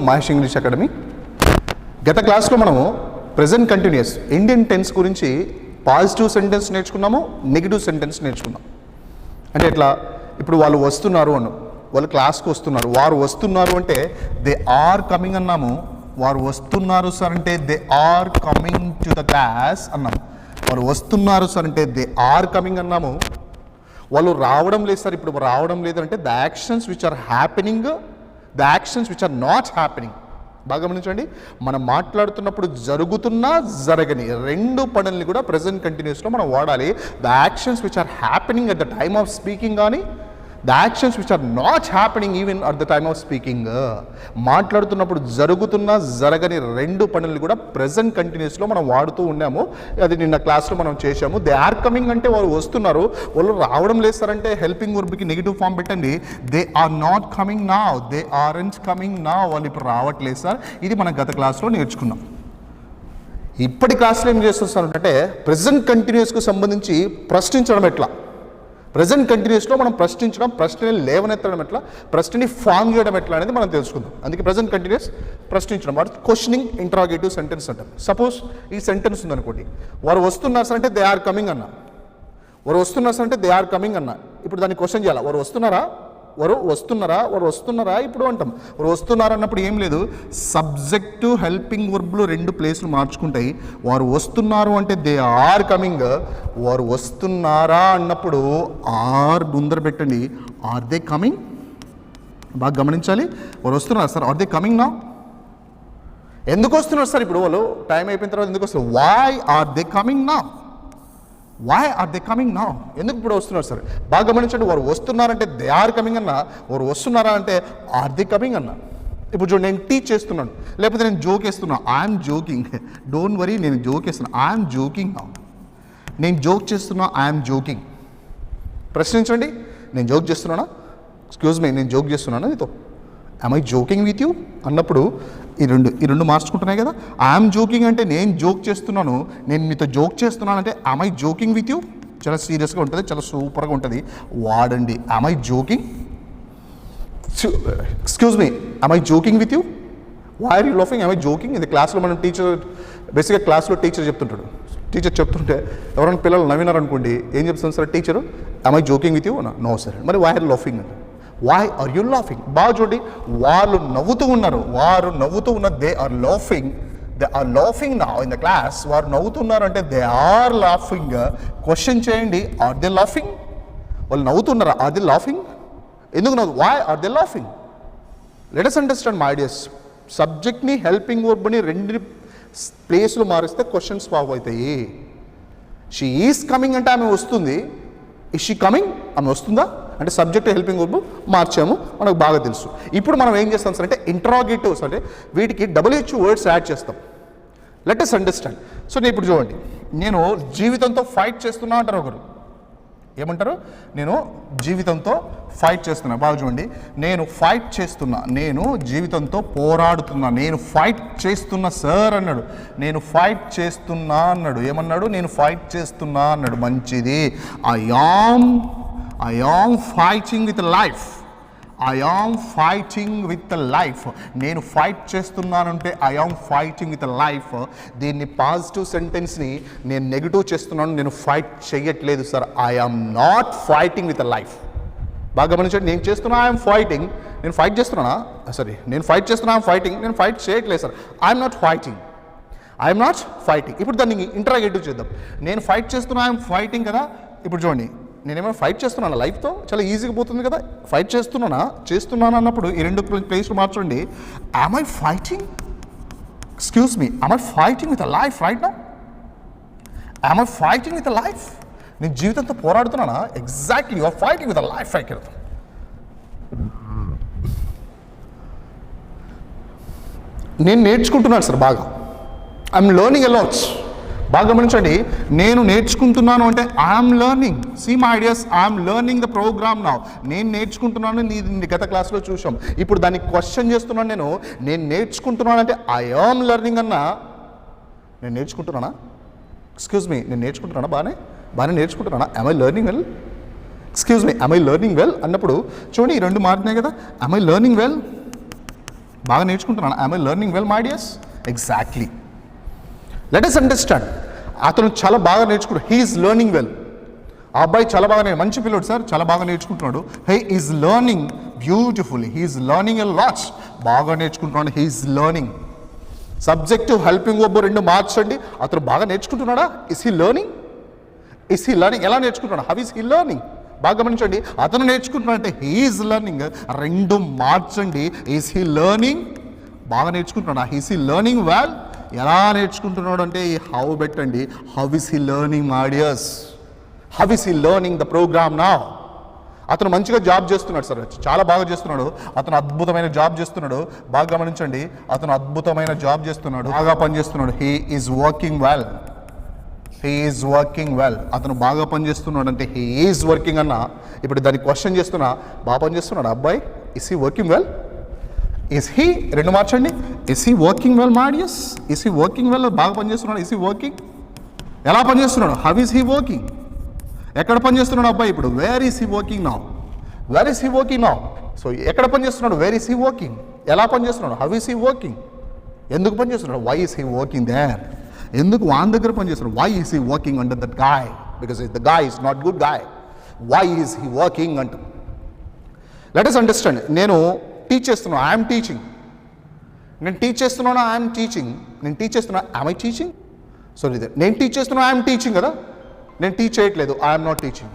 Mahesh English academy. గత క్లాస్లో మనము ప్రజెంట్ కంటిన్యూస్ ఇండియన్ టెన్స్ గురించి పాజిటివ్ సెంటెన్స్ నేర్చుకున్నాము నెగిటివ్ సెంటెన్స్ నేర్చుకున్నాం. అంటే ఎట్లా? ఇప్పుడు వాళ్ళు వస్తున్నారు అను వాళ్ళు క్లాస్కి వస్తున్నారు. వారు వస్తున్నారు అంటే దే ఆర్ కమింగ్ అన్నాము. వారు వస్తున్నారు సార్ అంటే they are coming to the class అన్నాము. వారు వస్తున్నారు సార్ అంటే దే ఆర్ కమింగ్ అన్నాము. వాళ్ళు రావడం లేదు సార్. ఇప్పుడు రావడం లేదు అంటే the actions which are happening the actions which are not happening బాగా గమనించండి. మనం మాట్లాడుతున్నప్పుడు జరుగుతున్నా జరగని రెండు పనుల్ని కూడా ప్రజెంట్ కంటిన్యూస్లో మనం వాడాలి. The actions which are happening at the time of speaking కానీ the actions which are not happening even at the time of speaking మాట్లాడుతున్నప్పుడు జరుగుతున్న జరగని రెండు పనులు కూడా ప్రజెంట్ కంటిన్యూస్లో మనం వాడుతూ ఉన్నాము. అది నిన్న క్లాస్లో మనం చేశాము. దే ఆర్ కమింగ్ అంటే వాళ్ళు వస్తున్నారు. వాళ్ళు రావడం లేదు సార్ అంటే హెల్పింగ్ వర్బ్కి నెగిటివ్ ఫామ్ పెట్టండి. దే ఆర్ నాట్ కమింగ్ నా దే ఆరెంజ్ కమింగ్ నా వాళ్ళు ఇప్పుడు రావట్లేదు సార్ ఇది మనం గత క్లాస్లో నేర్చుకున్నాం. ఇప్పటి క్లాస్లో ఏం చేస్తున్నారంటే ప్రజెంట్ కంటిన్యూస్కు సంబంధించి ప్రశ్నించడం ఎట్లా? ప్రజెంట్ కంటిన్యూస్లో మనం ప్రశ్నించడం ప్రశ్నని లేవనెత్తడం ఎట్లా? ప్రశ్నని ఫామ్ చేయడం ఎట్లా అనేది మనం తెలుసుకుందాం. అందుకే ప్రజెంట్ కంటిన్యూస్ ప్రశ్నించడం. వాడు క్వశ్చనింగ్ ఇంట్రాగేటివ్ సెంటెన్స్ అంటారు సపోజ్ ఈ సెంటెన్స్ ఉందనుకోండి. వారు వస్తున్నారు సార్ అంటే దే ఆర్ కమింగ్ అన్న. వారు వస్తున్నారు సార్ అంటే దే ఆర్ కమింగ్ అన్న. ఇప్పుడు దాన్ని క్వశ్చన్ చేయాలి? వారు వస్తున్నారా? వారు వస్తున్నారా? వారు వస్తున్నారా? ఇప్పుడు అంటాం. వారు వస్తున్నారా అన్నప్పుడు ఏం లేదు. సబ్జెక్టు హెల్పింగ్ వర్బ్లు రెండు ప్లేస్లు మార్చుకుంటాయి. వారు వస్తున్నారు అంటే దే ఆర్ కమింగ్ వారు వస్తున్నారా అన్నప్పుడు ఆర్ ముందర పెట్టండి. ఆర్ దే కమింగ్ బాగా గమనించాలి. వారు వస్తున్నారు సార్. ఆర్ దే కమింగ్ నా ఎందుకు వస్తున్నారు సార్? ఇప్పుడు వాళ్ళు టైం అయిపోయిన తర్వాత ఎందుకు వస్తారు వై ఆర్ దే కమింగ్ నా వై ఆర్ దే కమింగ్ నా ఎందుకు ఇప్పుడు వస్తున్నారు సార్? బాగా గమనించండి వారు వస్తున్నారంటే దే ఆర్ కమింగ్ అన్న వారు వస్తున్నారా అంటే ఆర్ దే కమింగ్ అన్న. ఇప్పుడు చూడండి నేను టీచ్ చేస్తున్నాను లేకపోతే నేను జోక్ వేస్తున్నా. ఐఎమ్ జోకింగ్ డోంట్ వరీ నేను జోక్ వేస్తున్నా. ఐఎమ్ జోకింగ్ నా నేను జోక్ చేస్తున్నా ఐఎమ్ జోకింగ్ ప్రశ్నించండి నేను జోక్ చేస్తున్నానా? ఎక్స్క్యూజ్ మీ నేను జోక్ చేస్తున్నానా నీతో? ఐ జోకింగ్ విత్ యూ అన్నప్పుడు ఈ రెండు ఈ రెండు మార్చుకుంటున్నాయి కదా? ఐఎమ్ జోకింగ్ అంటే నేను జోక్ చేస్తున్నాను. నేను మీతో జోక్ చేస్తున్నాను అంటే ఐ జోకింగ్ విత్ యూ చాలా సీరియస్గా ఉంటుంది చాలా సూపర్గా ఉంటుంది. వాడండి I joking excuse me I joking with you why are you laughing I joking ఇది క్లాస్లో మనం టీచర్ బేసిక్గా క్లాస్లో టీచర్ చెప్తుంటాడు. టీచర్ చెప్తుంటే ఎవరైనా పిల్లలు నవ్వినారనుకోండి ఏం చెప్తుంది sir teacher I joking with you no sir మరి వై ఆర్ లోఫింగ్ అంటే వై ఆర్ యూ లాఫింగ్ బాగా చూడండి వాళ్ళు నవ్వుతూ ఉన్నారు. వారు నవ్వుతూ ఉన్న they are laughing they are laughing నా ఇన్ ద క్లాస్ వారు నవ్వుతున్నారు అంటే దే ఆర్ లాఫింగ్ క్వశ్చన్ చేయండి. ఆర్ దే లాఫింగ్ వాళ్ళు నవ్వుతున్నారా? ఆర్ దే లాఫింగ్ ఎందుకు నవ్వు? Why are they laughing let's understand my ideas సబ్జెక్ట్ని హెల్పింగ్ వర్బ్ని రెండు ప్లేస్లు మారిస్తే క్వశ్చన్స్ బాగు అవుతాయి. షీ ఈస్ కమింగ్ అంటే ఆమె వస్తుంది. ఇస్ షీ కమింగ్ ఆమె వస్తుందా? అంటే సబ్జెక్ట్ హెల్పింగ్ వర్బ్ మార్చాము. మనకు బాగా తెలుసు. ఇప్పుడు మనం ఏం చేస్తాం సార్ అంటే ఇంట్రాగేటివ్స్ అంటే వీటికి డబ్ల్యూహెచ్ వర్డ్స్ యాడ్ చేస్తాం. లెట్ అస్ అండర్స్టాండ్ సో నేను ఇప్పుడు చూడండి. నేను జీవితంతో ఫైట్ చేస్తున్నా అంటారు ఒకరు. ఏమంటారు? నేను జీవితంతో ఫైట్ చేస్తున్నా. బాగా చూడండి. నేను ఫైట్ చేస్తున్నా. నేను జీవితంతో పోరాడుతున్నా. నేను ఫైట్ చేస్తున్నా సార్ అన్నాడు. నేను ఫైట్ చేస్తున్నా అన్నాడు. ఏమన్నాడు? నేను ఫైట్ చేస్తున్నా అన్నాడు. మంచిది. I am I am fighting with life I am fighting with life నేను ఫైట్ చేస్తున్నానంటే I am fighting with life దీన్ని పాజిటివ్ సెంటెన్స్ని నేను నెగిటివ్ చేస్తున్నాను నేను ఫైట్ చేయట్లేదు sir. I am not fighting with life బాగా గమనించండి నేను చేస్తున్నా ఐఎమ్ ఫైటింగ్ నేను ఫైట్ చేస్తున్నానా? Ah, సారీ నేను ఫైట్ చేస్తున్నా ఐఎమ్ ఫైటింగ్ నేను ఫైట్ చేయట్లేదు sir. I'm not fighting I'm not fighting ఇప్పుడు దాన్ని ఇంటరాగేటివ్ చేద్దాం. నేను ఫైట్ చేస్తున్నా ఐఎమ్ ఫైటింగ్ కదా? ఇప్పుడు చూడండి. నేనేమైనా ఫైట్ చేస్తున్నాను? లైఫ్తో చాలా ఈజీగా పోతుంది కదా? ఫైట్ చేస్తున్నానా? చేస్తున్నాను అన్నప్పుడు ఈ రెండు ప్లేస్లు మార్చండి. Am I fighting excuse me am I fighting with life right నా I'm I fighting with a life నేను జీవితంతో పోరాడుతున్నానా? Exactly your fighting with life right నేను నేర్చుకుంటున్నాను సార్ బాగా. ఐఎమ్ అ అలాట్స్ బాగా గమనించండి. నేను నేర్చుకుంటున్నాను అంటే I'm learning see my ideas I'm learning the program నా నేను నేర్చుకుంటున్నాను నీ గత క్లాస్లో చూసాం ఇప్పుడు దాన్ని క్వశ్చన్ చేస్తున్నాను నేను. నేను నేర్చుకుంటున్నాను అంటే ఐ ఆమ్ లెర్నింగ్ అన్నా. నేను నేర్చుకుంటున్నానా? ఎక్స్క్యూజ్ మీ నేను నేర్చుకుంటున్నానా? బాగానే బాగానే నేర్చుకుంటున్నానా? I learning well excuse me I learning well అన్నప్పుడు చూడండి ఈ రెండు మారినాయి కదా. ఐ లెర్నింగ్ వెల్ బాగా నేర్చుకుంటున్నాను? I'm learning well my ideas exactly let us understand అతను చాలా బాగా నేర్చుకుంటాడు. హీఈస్ లెర్నింగ్ వెల్ ఆ అబ్బాయి చాలా బాగా నేను మంచి పిల్లడు సార్ చాలా బాగా నేర్చుకుంటున్నాడు. He is learning beautiful he is learning a lots బాగా నేర్చుకుంటున్నాడు. He is learning subjective helping ఒబ్బో రెండు మార్చండి. అతను బాగా నేర్చుకుంటున్నాడా? Is he learning is he learning ఎలా నేర్చుకుంటున్నాడు? హవ్ ఇస్ హీ లెర్నింగ్ బాగా గమనించండి. అతను నేర్చుకుంటున్నాడంటే హీఈస్ లెర్నింగ్ రెండు మార్చండి. ఈస్ హీ లెర్నింగ్ బాగా నేర్చుకుంటున్నాడా? హీస్ హీ లెర్నింగ్ వెల్ ఎలా నేర్చుకుంటున్నాడు అంటే హౌ పెట్టండి. How is he learning my ideas how is he learning the program నా అతను మంచిగా జాబ్ చేస్తున్నాడు సార్. చాలా బాగా చేస్తున్నాడు. అతను అద్భుతమైన జాబ్ చేస్తున్నాడు. బాగా గమనించండి. అతను అద్భుతమైన జాబ్ చేస్తున్నాడు. బాగా పనిచేస్తున్నాడు. He is working well he is working well అతను బాగా పనిచేస్తున్నాడు అంటే హీ ఈజ్ వర్కింగ్ అన్న. ఇప్పుడు దాన్ని క్వశ్చన్ చేస్తున్నా. బాగా పనిచేస్తున్నాడు? అబ్బాయి is he working well is he రెండు మార్చండి. Is he working well my ideas is he working well బాగా పనిచేస్తున్నాడు. ఇస్ హీ వర్కింగ్ ఎలా పనిచేస్తున్నాడు? హౌ ఈస్ హీ వర్కింగ్ ఎక్కడ పనిచేస్తున్నాడు అబ్బాయి ఇప్పుడు? వేర్ ఈస్ హీ వర్కింగ్ నా where is he working now so ఎక్కడ పనిచేస్తున్నాడు? వేర్ ఈస్ హీ వర్కింగ్ ఎలా పనిచేస్తున్నాడు? హౌ ఈస్ హీ వర్కింగ్ ఎందుకు పనిచేస్తున్నాడు? Why is he working there ఎందుకు వాన్ దగ్గర పనిచేస్తున్నాడు? Why is he working under that guy because the guy is not good guy why is he working అంటూ let us understand నేను టీచ్ చేస్తున్నాను I'm teaching నేను టీచ్ చేస్తున్నాను ఐఎమ్ టీచింగ్ నేను టీచ్ చేస్తున్నా ఐ టీచింగ్ సో ఇది నేను teach చేస్తున్నాను ఐఎమ్ టీచింగ్ కదా? నేను టీచ్ చేయట్లేదు. I'm not teaching